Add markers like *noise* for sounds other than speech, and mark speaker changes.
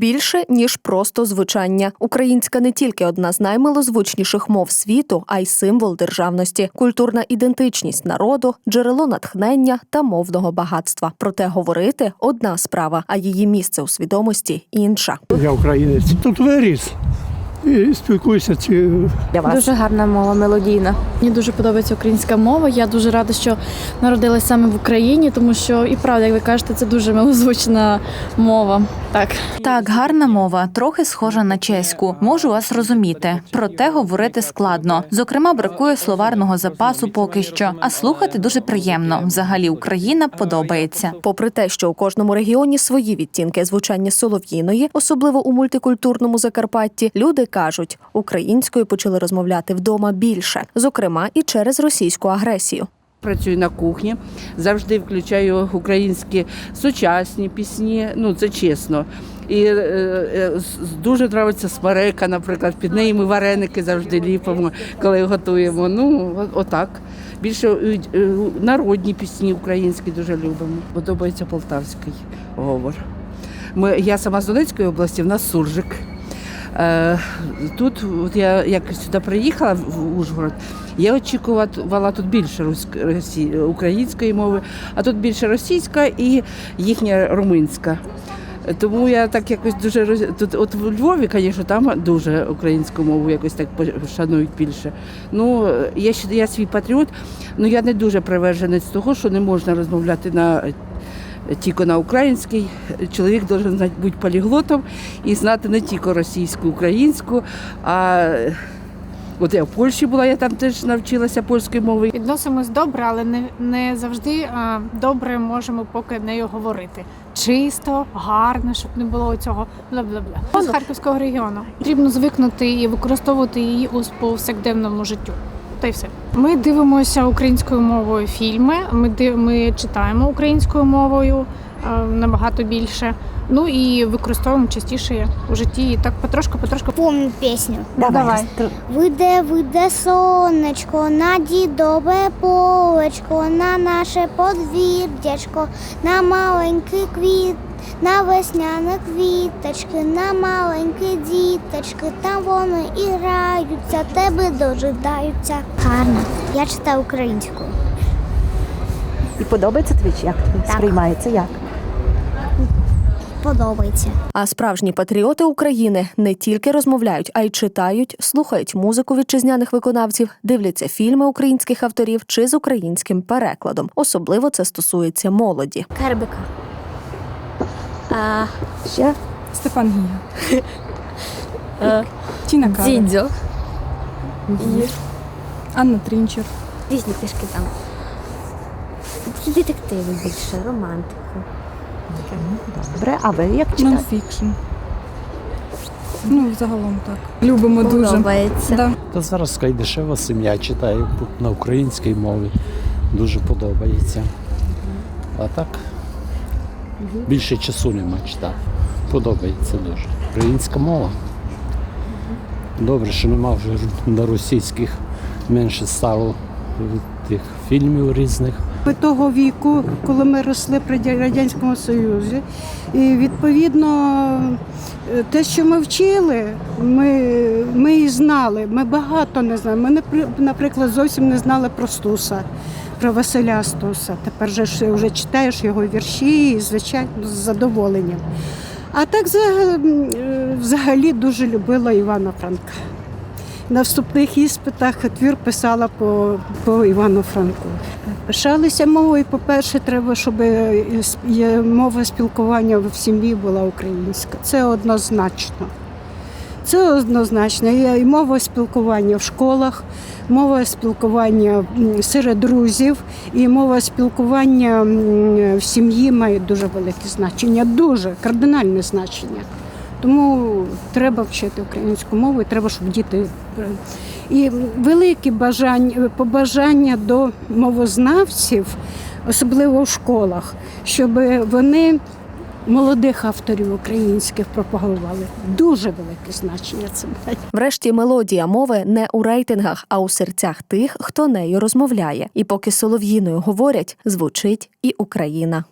Speaker 1: більше ніж просто звучання. Українська не тільки одна з наймилозвучніших мов світу, а й символ державності, культурна ідентичність народу, джерело натхнення та мовного багатства. Проте говорити одна справа, а її місце у свідомості інша.
Speaker 2: Я українець. Тут виріс і спілкуюся ці
Speaker 3: для вас?
Speaker 4: Дуже гарна мова, мелодійна.
Speaker 5: Мені дуже подобається українська мова. Я дуже рада, що народилась саме в Україні, тому що і правда, як ви кажете, це дуже милозвучна мова. Так.
Speaker 3: Так, гарна мова, трохи схожа на чеську. Можу вас розуміти, проте говорити складно. Зокрема, бракує словарного запасу поки що. А слухати дуже приємно. Взагалі, Україна подобається.
Speaker 1: Попри те, що у кожному регіоні свої відтінки звучання солов'їної, особливо у мультикультурному Закарпатті, люди кажуть, українською почали розмовляти вдома більше, зокрема і через російську агресію.
Speaker 6: Працюю на кухні, завжди включаю українські сучасні пісні. Ну це чесно. І е, е, дуже подобається смерека, наприклад. Під неї ми вареники завжди ліпимо, коли готуємо. Ну отак. Більше е, е, народні пісні українські дуже любимо. Подобається полтавський говор. Ми, я сама з Донецької області, в нас суржик. Е, Тут, от я як сюди приїхала в Ужгород, я очікувала тут більше росі- української мови, а тут більше російська і їхня румунська. Тому я так якось дуже роз- тут, от в Львові, звісно, там дуже українську мову якось так шанують більше. Ну я ще я свій патріот, але я не дуже приверженець того, що не можна розмовляти на тільки на українській. Чоловік має знати бути поліглотом і знати не тільки російську, українську, а от я в Польщі була, я там теж навчилася польської мови.
Speaker 7: Відносимось добре, але не, не завжди а, добре можемо поки нею говорити. Чисто, гарно, щоб не було цього бла-бла-бла. З Харківського регіону потрібно звикнути і використовувати її у повсякденному життю. Та й все. Ми дивимося українською мовою фільми. Ми ми читаємо українською мовою набагато більше. Ну і використовуємо частіше у житті. І так потрошку, потрошку.
Speaker 8: Помню песню.
Speaker 7: Давай.
Speaker 8: Вийде, вийде сонечко на дідове полечко, на наше подвір'ячко, на маленький квіт, на весняне квіточки, на маленькі діточки, там вони і граються, тебе дожидаються. Гарно. Я читаю українською.
Speaker 3: І подобається твіч? Як тобі сприймається? Як?
Speaker 8: Подобається.
Speaker 1: А справжні патріоти України не тільки розмовляють, а й читають, слухають музику вітчизняних виконавців, дивляться фільми українських авторів чи з українським перекладом. Особливо це стосується молоді.
Speaker 4: Кербика. А,
Speaker 3: Ще
Speaker 5: Стефан Гія. *laughs* Тіна Кароль.
Speaker 4: Дзідзьо.
Speaker 5: Анна Трінчер.
Speaker 4: Різні книжки там. Такі детективи більше, романтику.
Speaker 3: Добре. А ви як читаєте?
Speaker 5: Нонфікшн. Ну, загалом так. Любимо дуже.
Speaker 4: Подобається.
Speaker 5: Да.
Speaker 9: Та зараз Кайдашева сім'я читаю на українській мові. Дуже подобається. А так більше часу нема читати. Подобається дуже. Українська мова. Добре, що нема вже на російських менше стало тих фільмів різних.
Speaker 10: Ми того віку, коли ми росли при Радянському Союзі. І відповідно е, те, що ми вчили, ми, ми і знали. Ми багато не знали. Ми, напри- наприклад, зовсім не знали про Стуса, про Василя Стуса. Тепер же вже читаєш його вірші і, звичайно, з задоволенням. А так е, взагалі дуже любила Івана Франка. На вступних іспитах твір писала по, по Івану Франку. Пишалися мовою. По-перше, треба, щоб е, мова спілкування в сім'ї була українська. Це однозначно. Це однозначно. І мова спілкування в школах, мова спілкування серед друзів, і мова спілкування в сім'ї має дуже велике значення, дуже кардинальне значення. Тому треба вчити українську мову, і треба, щоб діти. е, І велике бажання, побажання до мовознавців, особливо в школах, щоб вони молодих авторів українських пропагували. Дуже велике значення це має.
Speaker 1: Врешті мелодія мови не у рейтингах, а у серцях тих, хто нею розмовляє. І поки солов'їною говорять, звучить і Україна.